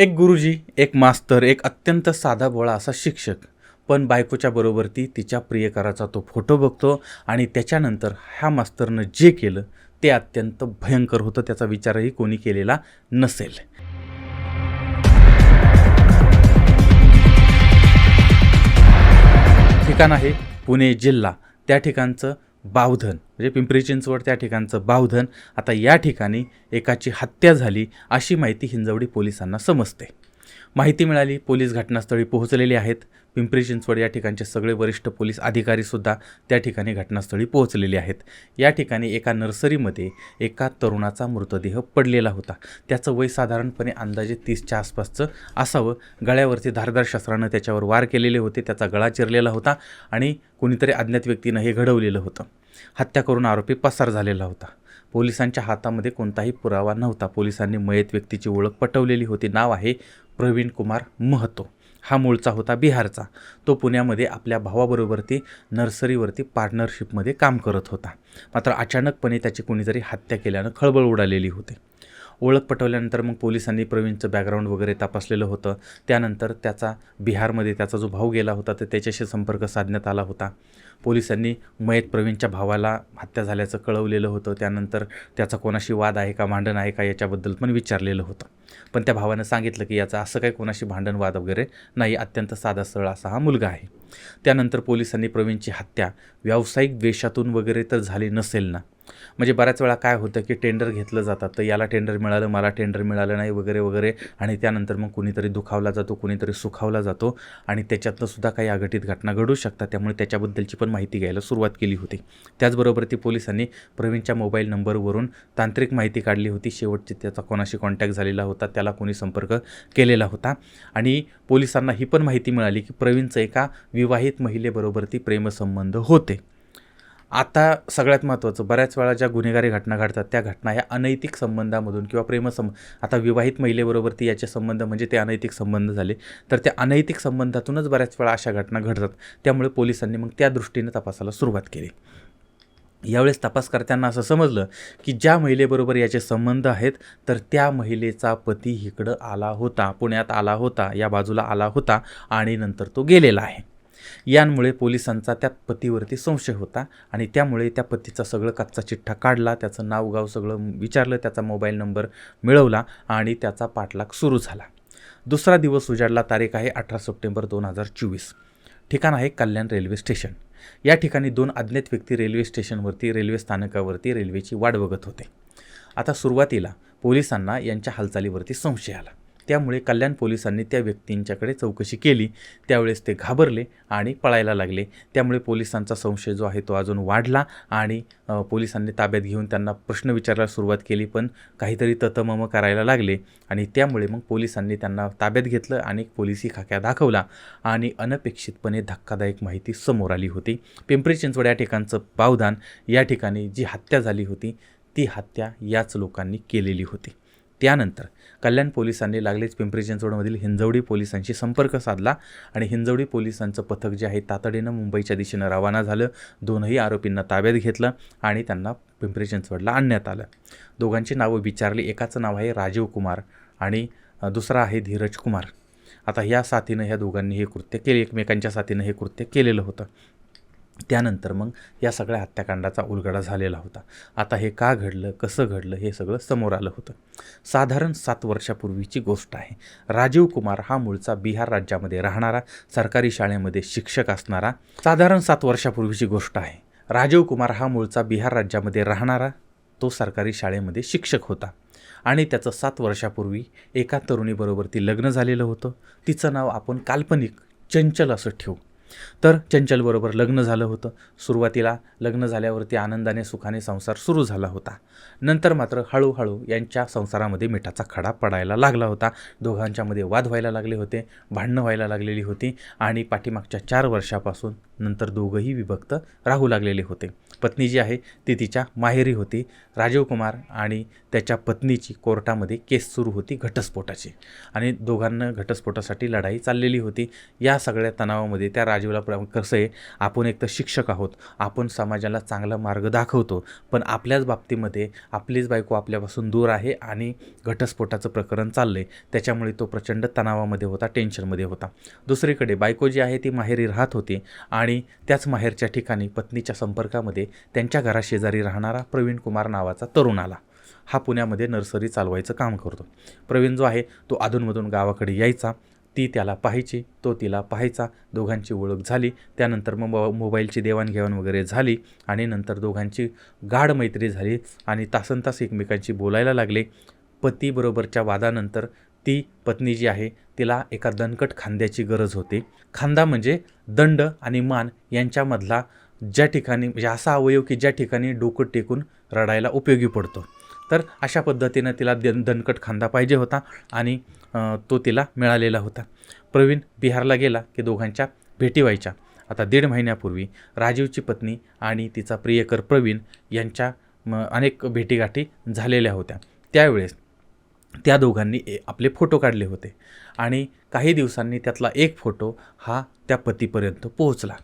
एक गुरुजी एक मास्तर एक अत्यंत साधा भोळा असा शिक्षक. पण बायकोच्या बरोबर ती तिच्या प्रियकराचा तो फोटो बघतो आणि त्याच्यानंतर ह्या मास्तरनं जे केलं ते अत्यंत भयंकर होतं त्याचा विचारही कोणी केलेला नसेल. ठिकाण आहे पुणे जिल्हा. त्या ठिकाणचं बावधन म्हणजे पिंपरी चिंचवड त्या ठिकाणचं बावधन. आता या ठिकाणी एकाची हत्या झाली अशी माहिती हिंजवडी पोलिसांना समजते. माहिती मिळाली. पोलीस घटनास्थळी पोहोचलेले आहेत. पिंपरी चिंचवड या ठिकाणचे सगळे वरिष्ठ पोलीस अधिकारीसुद्धा त्या ठिकाणी घटनास्थळी पोहोचलेले आहेत. या ठिकाणी एका नर्सरीमध्ये एका तरुणाचा मृतदेह पडलेला होता. त्याचं वय साधारणपणे अंदाजे तीसच्या आसपासचं असावं. गळ्यावरती धारदार शस्त्रानं त्याच्यावर वार केलेले होते. त्याचा गळा चिरलेला होता आणि कोणीतरी अज्ञात व्यक्तीनं हे घडवलेलं होतं. हत्या करून आरोपी पसार झालेला होता. पोलिसांच्या हातामध्ये कोणताही पुरावा नव्हता. पोलिसांनी मयत व्यक्तीची ओळख पटवलेली होती. नाव आहे प्रवीण कुमार महतो. हा मूळचा होता बिहारचा. तो पुण्यामध्ये आपल्या भावाबरोबर ती नर्सरीवरती पार्टनरशिपमध्ये काम करत होता. मात्र अचानकपणे त्याची कोणीतरी हत्या केल्यानं खळबळ उडालेली होती. ओळख पटवल्यानंतर मग पोलिसांनी प्रवीणचं बॅकग्राऊंड वगैरे तपासलेलं होतं. त्यानंतर त्याचा बिहारमध्ये त्याचा जो भाऊ गेला होता तर त्याच्याशी संपर्क साधण्यात आला होता. पोलिसांनी मयत प्रवीणच्या भावाला हत्या झाल्याचं कळवलेलं होतं. त्यानंतर त्याचा कोणाशी वाद आहे का भांडण आहे का याच्याबद्दल पण विचारलेलं होतं. पण त्या भावानं सांगितलं की याचा असं काही कोणाशी भांडण वाद वगैरे नाही. अत्यंत साधा सरळ असा हा मुलगा आहे. त्यानंतर पोलिसांनी प्रवीणची हत्या व्यावसायिक द्वेषातून वगैरे तर झाली नसेल ना. म्हणजे बऱ्याच वेळा काय होतं की टेंडर घेतलं जातात तर याला टेंडर मिळालं मला टेंडर मिळालं नाही वगैरे वगैरे. आणि त्यानंतर मग कुणीतरी दुखावला जातो कुणीतरी सुखावला जातो. आणि त्याच्यातनं सुद्धा काही अघटित घटना घडू शकतात. त्यामुळे त्याच्याबद्दलची पण माहिती घ्यायला सुरुवात केली होती. त्याचबरोबर ती पोलिसांनी प्रवीणच्या मोबाईल नंबरवरून तांत्रिक माहिती काढली होती. शेवटची त्याचा कोणाशी कॉन्टॅक्ट झालेला होता त्याला कोणी संपर्क केलेला होता. आणि पोलिसांना ही पण माहिती मिळाली की प्रवीणचं एका विवाहित महिलेबरोबर ती प्रेमसंबंध होते. आता सगळ्यात महत्त्वाचं बऱ्याच वेळा ज्या गुन्हेगारी घटना घडतात त्या घटना ह्या अनैतिक संबंधामधून किंवा प्रेमसंब आता विवाहित महिलेबरोबर ती याचे संबंध म्हणजे ते अनैतिक संबंध झाले. तर त्या अनैतिक संबंधातूनच बऱ्याच वेळा अशा घटना घडतात. त्यामुळे पोलिसांनी मग त्या दृष्टीने तपासाला सुरुवात केली. यावेळेस तपासकर्त्यांना असं समजलं की ज्या महिलेबरोबर याचे संबंध आहेत तर त्या महिलेचा पती इकडं आला होता पुण्यात आला होता या बाजूला आला होता आणि नंतर तो गेलेला आहे. यांमुळे पोलिसांचा त्या पतीवरती संशय होता आणि त्यामुळे त्या पतीचा सगळं कच्चा चिठ्ठा काढला त्याचं नाव गाव सगळं विचारलं त्याचा मोबाईल नंबर मिळवला आणि त्याचा पाठलाग सुरू झाला. दुसरा दिवस उजाडला तारीख आहे अठरा सप्टेंबर दोन हजार चोवीस. ठिकाण आहे कल्याण रेल्वे स्टेशन. या ठिकाणी दोन अज्ञात व्यक्ती रेल्वे स्टेशनवरती रेल्वे स्थानकावरती रेल्वेची वाट बघत होते. आता सुरुवातीला पोलिसांना यांच्या हालचालीवरती संशय आला. त्यामुळे कल्याण पोलिसांनी त्या व्यक्तींच्याकडे चौकशी केली. त्यावेळेस ते घाबरले आणि पळायला लागले. त्यामुळे पोलिसांचा संशय जो आहे तो अजून वाढला आणि पोलिसांनी ताब्यात घेऊन त्यांना प्रश्न विचारायला सुरुवात केली पण काहीतरी ततमम करायला लागले आणि त्यामुळे मग पोलिसांनी त्यांना ताब्यात घेतलं आणि पोलिसी खाक्या दाखवला आणि अनपेक्षितपणे धक्कादायक माहिती समोर आली होती. पिंपरी चिंचवड या ठिकाणचं पावधान या ठिकाणी जी हत्या झाली होती ती हत्या याच लोकांनी केलेली होती. त्यानंतर कल्याण पोलिसांनी लागलीच पिंपरी चिंचवडमधील हिंजवडी पोलिसांशी संपर्क साधला आणि हिंजवडी पोलिसांचं पथक जे आहे तातडीनं मुंबईच्या दिशेनं रवाना झालं. दोनही आरोपींना ताब्यात घेतलं आणि त्यांना पिंपरी चिंचवडला आणण्यात आलं. दोघांची नावं विचारली. एकाचं नाव आहे राजीव कुमार आणि दुसरा आहे धीरज कुमार. आता ह्या साथीनं ह्या दोघांनी हे कृत्य केले. एकमेकांच्या साथीनं हे कृत्य केलेलं होतं. त्यानंतर मग या सगळ्या हत्याकांडाचा उलगडा झालेला होता. आता हे का घडलं कसं घडलं हे सगळं समोर आलं होतं. साधारण सात वर्षापूर्वीची गोष्ट आहे. राजीव कुमार हा मूळचा बिहार राज्यामध्ये राहणारा सरकारी शाळेमध्ये शिक्षक असणारा साधारण सात वर्षापूर्वीची गोष्ट आहे. राजीव कुमार हा मूळचा बिहार राज्यामध्ये राहणारा तो सरकारी शाळेमध्ये शिक्षक होता. आणि त्याचं सात वर्षापूर्वी एका तरुणीबरोबर ती लग्न झालेलं होतं. तिचं नाव आपण काल्पनिक चंचल असं ठेवू. तर चंचलबरोबर लग्न झालं होतं. सुरुवातीला लग्न झाल्यावरती आनंदाने सुखाने संसार सुरू झाला होता. नंतर मात्र हळूहळू यांच्या संसारामध्ये मिठाचा खडा पडायला लागला होता. दोघांच्यामध्ये वाद व्हायला लागले होते भांडणं व्हायला लागलेली होती आणि पाठीमागच्या चार वर्षापासून नंतर दोघंही विभक्त राहू लागलेले होते. पत्नी जी आहे ती तिच्या माहेरी होती. राजीव कुमार आणि त्याच्या पत्नीची कोर्टामध्ये केस सुरू होती घटस्फोटाची. आणि दोघांना घटस्फोटासाठी लढाई चाललेली होती. या सगळ्या तणावामध्ये त्या राजीवला प्र कसं आहे आपण एक तर शिक्षक आहोत. आपण समाजाला चांगला मार्ग दाखवतो. पण आपल्याच बाबतीमध्ये आपलीच बायको आपल्यापासून दूर आहे आणि घटस्फोटाचं प्रकरण चाललं आहे त्याच्यामुळे तो प्रचंड तणावामध्ये होता टेन्शनमध्ये होता. दुसरीकडे बायको जी आहे ती माहेरी राहत होती आणि आणि त्याच माहेरच्या ठिकाणी पत्नीच्या संपर्कामध्ये त्यांच्या घराशेजारी राहणारा प्रवीण कुमार नावाचा तरुण आला. हा पुण्यामध्ये नर्सरी चालवायचं काम करतो. प्रवीण जो आहे तो अधूनमधून गावाकडे यायचा. ती त्याला पाहायची तो तिला पाहायचा. दोघांची ओळख झाली. त्यानंतर मग मोबाईलची देवाणघेवाण वगैरे झाली आणि नंतर दोघांची गाढ मैत्री झाली आणि तासन तास एकमेकांशी बोलायला लागले. पतीबरोबरच्या वादानंतर ती पत्नी जी आहे तिला एका दणकट खांद्याची गरज होती. खांदा म्हणजे दंड आणि मान यांच्यामधला ज्या ठिकाणी म्हणजे असा अवयव की ज्या ठिकाणी डोकं टेकून रडायला उपयोगी पडतो. तर अशा पद्धतीनं तिला दन दणकट खांदा पाहिजे होता आणि तो तिला मिळालेला होता. प्रवीण बिहारला गेला की दोघांच्या भेटी व्हायच्या. आता दीड महिन्यापूर्वी राजीवची पत्नी आणि तिचा प्रियकर प्रवीण यांच्या म, अनेक भेटीगाठी झालेल्या होत्या. त्यावेळेस त्या दोघांनी ए- आपले फोटो काढले होते. आणि काही दिवसांनी त्यातला एक फोटो हा त्या पतीपर्यंत पोहोचला.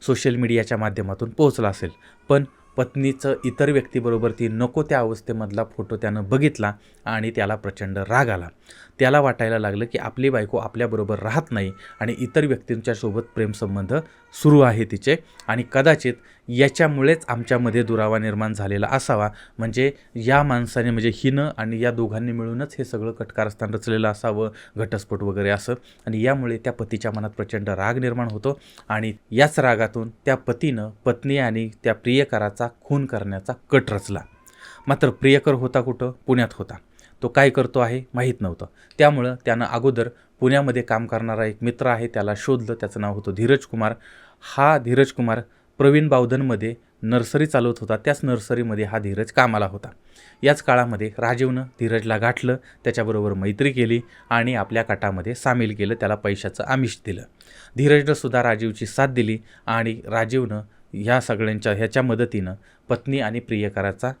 सोशल मीडियाच्या माध्यमातून पोहोचला असेल. पण पत्नीचं इतर व्यक्तीबरोबर ती नको त्या अवस्थेमधला फोटो त्यानं बघितला आणि त्याला प्रचंड राग आला. त्याला वाटायला लागलं की आपली बायको आपल्याबरोबर राहत नाही आणि इतर व्यक्तींच्यासोबत प्रेमसंबंध सुरू आहे तिचे. आणि कदाचित याच्यामुळेच आमच्यामध्ये दुरावा निर्माण झालेला असावा. म्हणजे या माणसाने म्हणजे हिनं आणि या दोघांनी मिळूनच हे सगळं कटकारस्थान रचलेलं असावं घटस्फोट वगैरे असं. आणि यामुळे त्या पतीच्या मनात प्रचंड राग निर्माण होतो. आणि याच रागातून त्या पतीनं पत्नी आणि त्या प्रियकराचा खून करण्याचा कट रचला. मात्र प्रियकर होता कुठं? पुण्यात होता. तो काय करतो आहे माहीत नव्हतं. त्यामुळं त्यानं अगोदर पुण्यामध्ये काम करणारा एक मित्र आहे त्याला शोधलं त्याचं नाव होतं धीरज कुमार. हा धीरज कुमार प्रवीण बावधनमध्ये नर्सरी चालवत होता. त्याच नर्सरीमध्ये हा धीरज कामाला होता. याच काळामध्ये राजीवनं धीरजला गाठलं त्याच्याबरोबर मैत्री केली आणि आपल्या कटामध्ये सामील केलं त्याला पैशाचं आमिष दिलं. धीरजनं सुद्धा राजीवची साथ दिली आणि राजीवनं ह्या सगळ्यांच्या ह्याच्या मदतीनं पत्नी आणि प्रियकराचा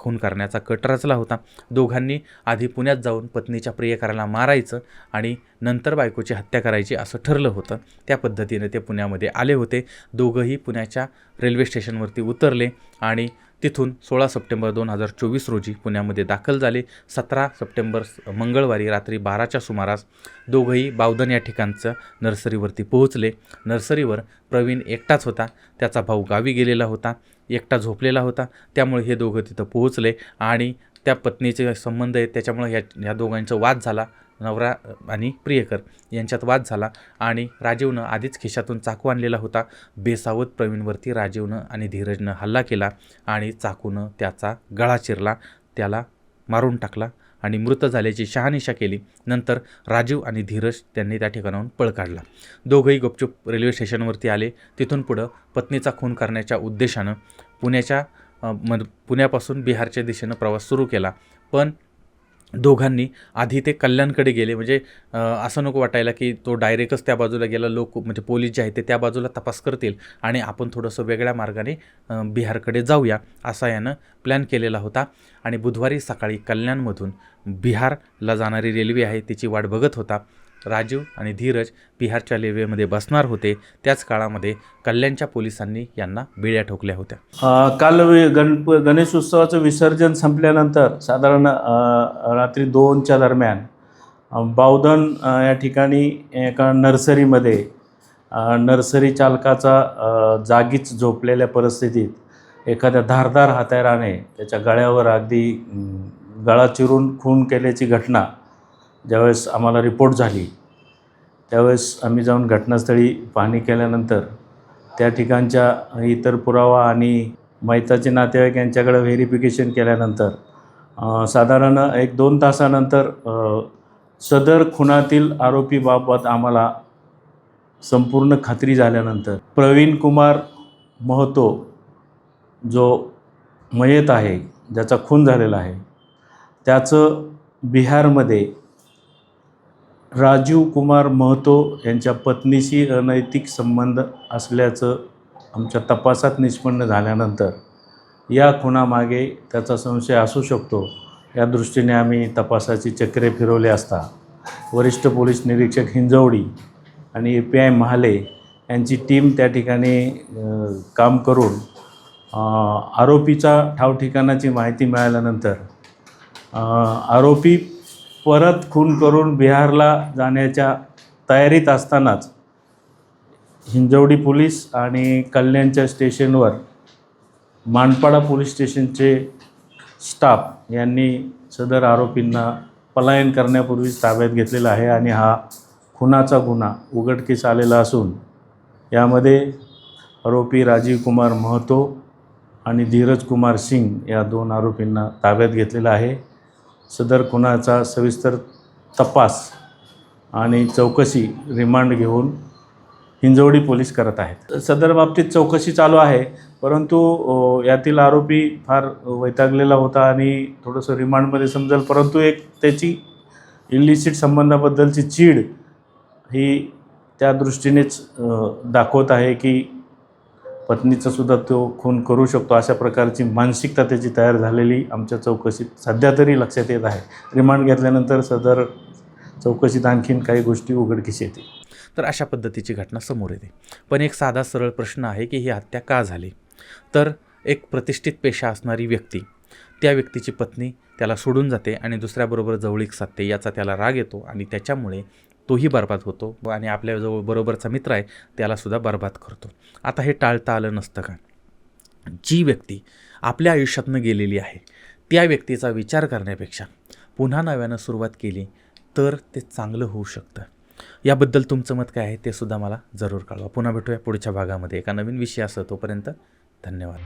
खून करण्याचा कट रचला होता. दोघांनी आधी पुण्यात जाऊन पत्नीच्या प्रियकराला मारायचं आणि नंतर बायकोची हत्या करायची असं ठरलं होतं. त्या पद्धतीने ते पुण्यामध्ये आले होते. दोघंही पुण्याच्या रेल्वे स्टेशनवरती उतरले आणि तिथून सोळा सप्टेंबर दोन हजार चोवीस रोजी पुण्यामध्ये दाखल झाले. सतरा सप्टेंबर मंगळवारी रात्री बाराच्या सुमारास दोघंही बावधन या ठिकाणचं नर्सरीवरती पोहोचले. नर्सरीवर प्रवीण एकटाच होता. त्याचा भाऊ गावी गेलेला होता. एकटा झोपलेला होता. त्यामुळे हे दोघं तिथं पोहोचले आणि त्या पत्नीचे संबंध आहेत त्याच्यामुळे ह्या ह्या दोघांचा वाद झाला. नवरा आणि प्रियकर यांच्यात वाद झाला आणि राजीवनं आधीच खिशातून चाकू आणलेला होता. बेसावत प्रवीणवरती राजीवनं आणि धीरजनं हल्ला केला आणि चाकूनं त्याचा गळा चिरला. त्याला मारून टाकला. आणि मृत झाल्याची शहानिशा केली. नंतर राजीव आणि धीरज त्यांनी त्या ठिकाणाहून पळ काढला. दोघंही गुपचूप रेल्वे स्टेशनवरती आले. तिथून पुढं पत्नीचा खून करण्याच्या उद्देशानं पुण्याच्या अ, मध पुण्यापासून बिहारच्या दिशेनं प्रवास सुरू केला. पण दोघांनी आधी ते कल्याणकडे गेले. म्हणजे असं नको वाटायला की तो डायरेक्टच त्या बाजूला गेला. लोक म्हणजे पोलीस जे आहेत ते त्या बाजूला तपास करतील आणि आपण थोडंसं वेगळ्या मार्गाने बिहारकडे जाऊया असा यानं प्लॅन केलेला होता. आणि बुधवारी सकाळी कल्याणमधून बिहारला जाणारी रेल्वे आहे तिची वाट बघत होता. राजीव आणि धीरज बिहारच्या लेवेमध्ये बसणार होते. त्याच काळामध्ये कल्याणच्या पोलिसांनी यांना बिड्या ठोकल्या होत्या. काल वि- गणप गणेशोत्सवाचं विसर्जन संपल्यानंतर साधारण रात्री दोनच्या दरम्यान बावधन या ठिकाणी एका नर्सरीमध्ये नर्सरी चालकाचा जागीच झोपलेल्या परिस्थितीत एखाद्या धारदार हात्याराने त्याच्या गळ्यावर अगदी गळा चिरून खून केल्याची घटना ज्यावेळेस आम्हाला रिपोर्ट झाली त्यावेळेस आम्ही जाऊन घटनास्थळी पाहणी केल्यानंतर त्या ठिकाणच्या इतर पुरावा आणि मैताचे नातेवाईक यांच्याकडे व्हेरिफिकेशन केल्यानंतर साधारण एक दोन तासानंतर सदर खुनातील आरोपीबाबत आम्हाला संपूर्ण खात्री झाल्यानंतर प्रवीण कुमार महतो जो मयत आहे ज्याचा खून झालेला आहे त्याचं बिहारमध्ये राजीव कुमार महतो यांच्या पत्नीशी अनैतिक संबंध असल्याचं आमच्या तपासात निष्पन्न झाल्यानंतर या खुनामागे त्याचा संशय असू शकतो. या दृष्टीने आम्ही तपासाची चक्रे फिरवले असता. वरिष्ठ पोलीस निरीक्षक हिंजवडी आणि ए पी आय महाले यांची टीम त्या ठिकाणी काम करून आरोपीचा ठावठिकाणाची माहिती मिळाल्यानंतर आरोपी परत खून करून बिहारला जाण्याच्या तयारीत असतानाच हिंजवडी पोलीस आणि कल्याणच्या स्टेशनवर मानपाडा पोलीस स्टेशनचे स्टाफ यांनी सदर आरोपींना पलायन करण्यापूर्वीच ताब्यात घेतलेला आहे आणि हा खुनाचा गुन्हा उघडकीस आलेला असून यामध्ये आरोपी राजीव कुमार महतो आणि धीरज कुमार सिंग या दोन आरोपींना ताब्यात घेतलेला आहे. सदर खुनाचा सविस्तर तपास आणि चौकशी रिमांड घेऊन हिंजवडी पोलीस करत आहेत. सदर बाबतीत चौकशी चालू आहे परंतु यातील आरोपी फार वैतागलेला होता आणि थोडंसं रिमांडमध्ये समजेल परंतु एक त्याची इलिसिट संबंधाबद्दलची चीड ही त्या दृष्टीनेच दाखवत आहे की पत्नीचा सुद्धा तो खून करू शकतो अशा प्रकारची मानसिकता त्याची तयार झालेली आमच्या चौकशीत सध्या तरी लक्षात येत आहे. रिमांड घेतल्यानंतर सदर चौकशीत आणखीन काही गोष्टी उघडकीस येते तर अशा पद्धतीची घटना समोर येते. पण एक साधा सरळ प्रश्न आहे की ही हत्या का झाली? तर एक प्रतिष्ठित पेशा असणारी व्यक्ती त्या व्यक्तीची पत्नी त्याला सोडून जाते आणि दुसऱ्याबरोबर जवळीक साधते याचा त्याला राग येतो आणि त्याच्यामुळे तोही बर्बाद होतो आणि आपल्याजवळ बरोबरचा मित्र आहे त्यालासुद्धा बर्बाद करतो. आता हे टाळता आलं नसतं का? जी व्यक्ती आपल्या आयुष्यातनं गेलेली आहे त्या व्यक्तीचा विचार करण्यापेक्षा पुन्हा नव्यानं सुरुवात केली तर ते चांगलं होऊ शकतं. याबद्दल तुमचं मत काय आहे ते सुद्धा मला जरूर कळवा. पुन्हा भेटूया पुढच्या भागामध्ये. एका नवीन विषयासह तोपर्यंत धन्यवाद.